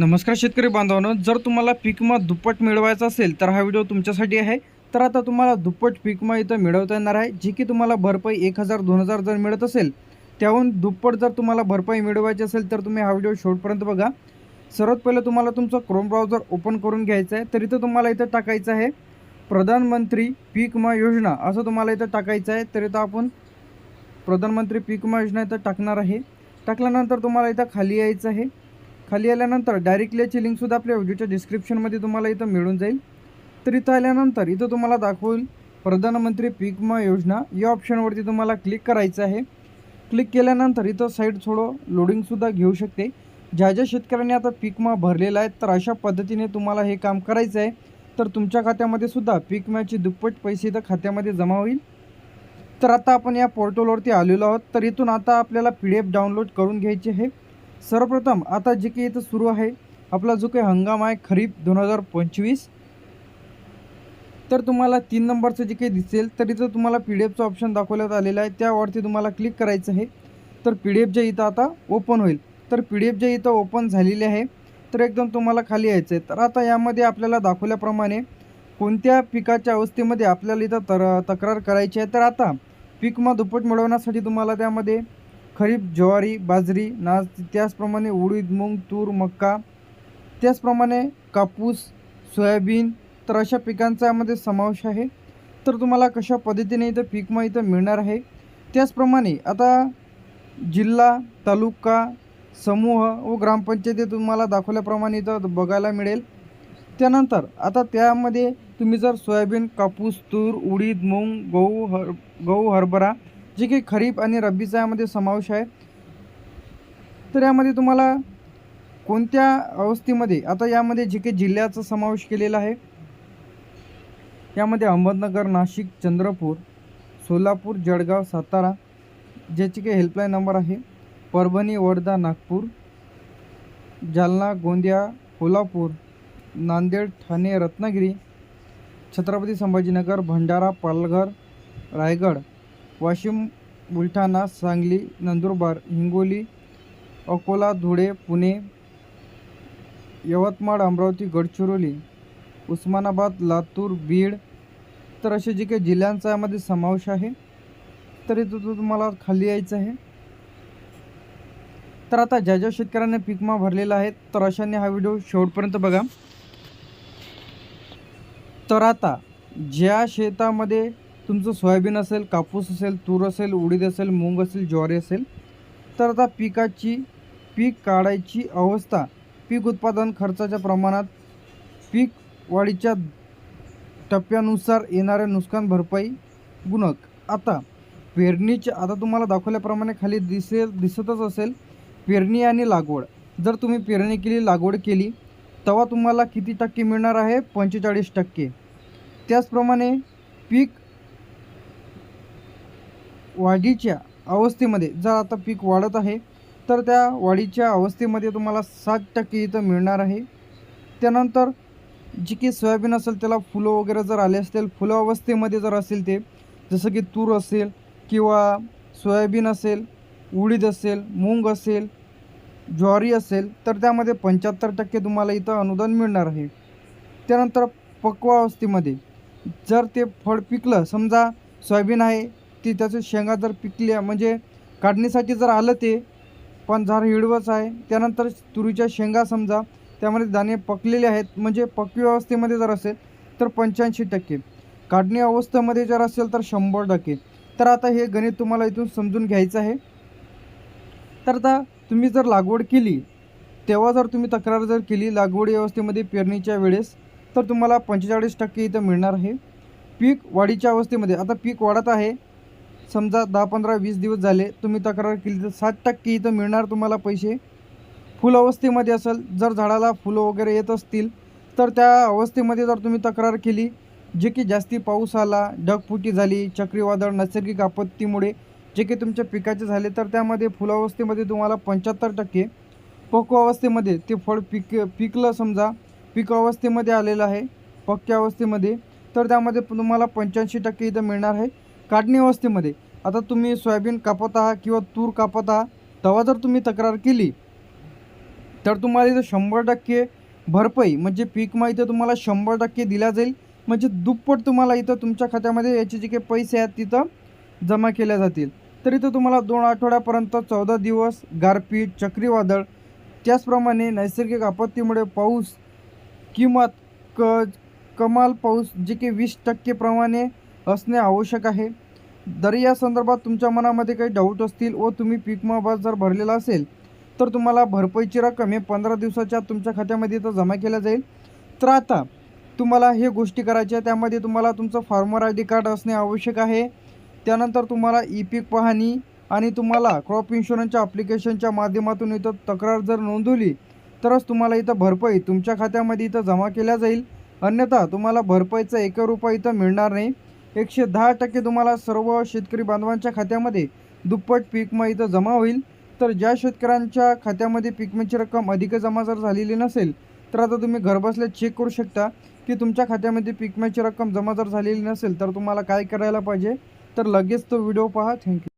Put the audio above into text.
नमस्कार शेतकरी बांधवांनो जर तुम्हाला पीकमा दुप्पट मिळवायचा असेल तर हा व्हिडिओ तुमच्यासाठी आहे. तर आता तुम्हाला दुप्पट पीकमा इथं मिळवता येणार आहे जी की तुम्हाला भरपाई एक हजार दोन हजार जर मिळत असेल त्याहून दुप्पट जर तुम्हाला भरपाई मिळवायची असेल तर तुम्ही हा व्हिडिओ शेवटपर्यंत बघा. सर्वात पहिलं तुम्हाला तुमचं क्रोम ब्राउझर ओपन करून घ्यायचं आहे तर इथं तुम्हाला इथं टाकायचं आहे प्रधानमंत्री पीकमा योजना असं तुम्हाला इथं टाकायचं आहे तर इथं आपण प्रधानमंत्री पीक विमा योजना इथं टाकणार आहे. टाकल्यानंतर तुम्हाला इथं खाली यायचं आहे. खाली आल्यानंतर डायरेक्टली याची लिंकसुद्धा आपल्या व्हिडिओच्या डिस्क्रिप्शनमध्ये तुम्हाला इथं मिळून जाईल. तर इथं आल्यानंतर इथं तुम्हाला दाखवून प्रधानमंत्री पीक विमा योजना या ऑप्शनवरती तुम्हाला क्लिक करायचं आहे. क्लिक केल्यानंतर इथं साईड थोडं लोडिंगसुद्धा घेऊ शकते. ज्या ज्या शेतकऱ्यांनी आता पीक विमा भरलेला आहे तर अशा पद्धतीने तुम्हाला हे काम करायचं आहे. तर तुमच्या खात्यामध्ये सुद्धा पीक विम्याचे दुप्पट पैसे इथं खात्यामध्ये जमा होईल. तर आता आपण या पोर्टलवरती आलेलो आहोत. तर इथून आता आपल्याला पी डी एफ डाउनलोड करून घ्यायची आहे. सर्वप्रथम आता जे काही इथं सुरू आहे आपला जो काही हंगाम आहे खरीप दोन हजार पंचवीस तर तुम्हाला तीन नंबरचं जे काही दिसेल तर इथं तुम्हाला पी डी एफचं ऑप्शन दाखवण्यात आलेलं आहे. त्यावरती तुम्हाला क्लिक करायचं आहे. तर पी डी एफ जे इथं आता ओपन होईल. तर पी डी एफ जे इथं ओपन झालेली आहे. तर एकदम तुम्हाला खाली यायचं आहे. तर आता यामध्ये आपल्याला दाखवल्याप्रमाणे कोणत्या पिकाच्या अवस्थेमध्ये आपल्याला इथं तर तक्रार करायची आहे. तर आता पीकमा दुप्पट मिळवण्यासाठी तुम्हाला त्यामध्ये खरीप ज्वारी बाजरी नाच त्याचप्रमाणे उडीद मूग तूर मक्का त्याचप्रमाणे कापूस सोयाबीन तर अशा पिकांचा यामध्ये समावेश आहे. तर तुम्हाला कशा पद्धतीने इथं पीक मग इथं मिळणार आहे? त्याचप्रमाणे आता जिल्हा तालुका समूह व ग्रामपंचायती तुम्हाला दाखवल्याप्रमाणे इथं बघायला मिळेल. त्यानंतर आता त्यामध्ये तुम्ही जर सोयाबीन कापूस तूर उडीद मूग गहू हर गहू हरभरा जे काही खरीप आणि रब्बीचा यामध्ये समावेश आहे तर यामध्ये तुम्हाला कोणत्या अवस्थेमध्ये आता यामध्ये जे काही जिल्ह्याचा समावेश केलेला आहे यामध्ये अहमदनगर नाशिक चंद्रपूर सोलापूर जळगाव सातारा ज्याची काही हेल्पलाईन नंबर आहे परभणी वर्धा नागपूर जालना गोंदिया कोल्हापूर नांदेड ठाणे रत्नागिरी छत्रपती संभाजीनगर भंडारा पालघर रायगड वाशिम बुलढाणा सांगली नंदुरबार हिंगोली अकोला धुळे पुणे यवतमाळ अमरावती गडचिरोली उस्मानाबाद लातूर बीड तर असे जे काही जिल्ह्यांचा यामध्ये समावेश आहे तर इथं तो तुम्हाला खाली यायचं आहे. तर आता ज्या ज्या शेतकऱ्यांनी पिकमा भरलेला आहे तर अशांनी हा व्हिडिओ शेवटपर्यंत बघा. तर आता ज्या शेतामध्ये तुमचं सोयाबीन असेल कापूस असेल तूर असेल उडीद असेल मूग असेल ज्वारी असेल तर आता पिकाची पीक काढायची अवस्था पीक उत्पादन खर्चाच्या प्रमाणात पीक वाढीच्या टप्प्यानुसार येणाऱ्या नुकसान भरपाई गुणक. आता पेरणीच्या आता तुम्हाला दाखवल्याप्रमाणे खाली दिसेल दिसतच असेल पेरणी आणि लागवड. जर तुम्ही पेरणी केली लागवड केली तेव्हा तुम्हाला किती टक्के मिळणार आहे? पंचेचाळीस टक्के. त्याचप्रमाणे पीक वाढीच्या अवस्थेमध्ये जर आता पीक वाढत आहे तर त्या वाढीच्या अवस्थेमध्ये तुम्हाला सात टक्के इथं मिळणार आहे. त्यानंतर जी की सोयाबीन असेल त्याला फुलं वगैरे जर आले असतील फुलं अवस्थेमध्ये जर असेल ते जसं की तूर असेल किंवा सोयाबीन असेल उडीद असेल मूग असेल ज्वारी असेल तर त्यामध्ये पंच्याहत्तर टक्के तुम्हाला इथं अनुदान मिळणार आहे. त्यानंतर पक्वा अवस्थेमध्ये जर ते फळ पिकलं समजा सोयाबीन आहे ती त्याचं शेंगा जर पिकल्या म्हणजे काढणीसाठी जर आलं ते पण झाड हिडवंच आहे. त्यानंतर तुरीच्या शेंगा समजा त्यामध्ये दाणे पकलेले आहेत म्हणजे पकवी अवस्थेमध्ये जर असेल तर पंच्याऐंशी टक्के. काढणी अवस्थेमध्ये जर असेल तर शंभर टक्के. तर आता हे गणित तुम्हाला इथून समजून घ्यायचं आहे. तर आता तुम्ही जर लागवड केली तेव्हा जर तुम्ही तक्रार जर केली लागवडी अवस्थेमध्ये पेरणीच्या वेळेस तर तुम्हाला पंचेचाळीस टक्के इथं मिळणार आहे. पीक वाढीच्या अवस्थेमध्ये आता पीक वाढत आहे समजा दहा पंधरा वीस दिवस झाले तुम्ही तक्रार केली तर साठ टक्के इथं मिळणार तुम्हाला पैसे. फुल अवस्थेमध्ये असेल जर झाडाला फुलं वगैरे येत असतील तर त्या अवस्थेमध्ये जर तुम्ही तक्रार केली जे की जास्ती पाऊस आला ढगफुटी झाली चक्रीवादळ नैसर्गिक आपत्तीमुळे जे की तुमच्या पिकाचे झाले तर त्यामध्ये फुलावस्थेमध्ये तुम्हाला पंच्याहत्तर टक्के. पक्व अवस्थेमध्ये ते फळ पिक पिकलं समजा पीक अवस्थेमध्ये आलेलं आहे पक्क्या अवस्थेमध्ये तर त्यामध्ये तुम्हाला पंच्याऐंशी टक्के इथं मिळणार आहे. काढणी अवस्थेमध्ये. आता तुम्ही सोयाबीन कापत आहात किंवा तूर कापत आहात तेव्हा जर तुम्ही तक्रार केली तर तुम्हाला इथं शंभर टक्के भरपाई म्हणजे पीक इथं तुम्हाला शंभर टक्के दिला जाईल. म्हणजे दुप्पट तुम्हाला इथं तुमच्या खात्यामध्ये याचे जे काही पैसे आहेत तिथं जमा केल्या जातील. तर इथं तुम्हाला दोन आठवड्यापर्यंत चौदा दिवस गारपीट चक्रीवादळ त्याचप्रमाणे नैसर्गिक आपत्तीमुळे पाऊस किंवा क कमाल पाऊस जे की वीस टक्केप्रमाणे असणे आवश्यक आहे. जर या संदर्भात तुमच्या मनामध्ये काही डाऊट असतील व तुम्ही पीक विमा जर भरलेला असेल तर तुम्हाला भरपाईची रक्कम हे पंधरा दिवसाच्या आत तुमच्या खात्यामध्ये इथं जमा केल्या जाईल. तर आता तुम्हाला हे गोष्टी करायच्या त्यामध्ये तुम्हाला तुमचं फार्मर आय डी कार्ड असणे आवश्यक आहे. त्यानंतर तुम्हाला ई पीक पाहणी आणि तुम्हाला क्रॉप इन्शुरन्सच्या ॲप्लिकेशनच्या माध्यमातून इथं तक्रार जर नोंदवली तरच तुम्हाला इथं भरपाई तुमच्या खात्यामध्ये इथं जमा केल्या जाईल. अन्यथा तुम्हाला भरपाईचा एक रुपया इथं मिळणार नाही. एकशे दहा टक्के तुम्हाला सर्व शेतकरी बांधवांच्या खात्यामध्ये दुप्पट पीकमा इथं जमा होईल. तर ज्या शेतकऱ्यांच्या खात्यामध्ये पीक रक्कम अधिक जमा जर झालेली नसेल तर आता तुम्ही घरबसल्या चेक करू शकता की तुमच्या खात्यामध्ये पीक रक्कम जमा जर झालेली नसेल तर तुम्हाला काय करायला पाहिजे? तर लगेच तो व्हिडिओ पहा. थँक्यू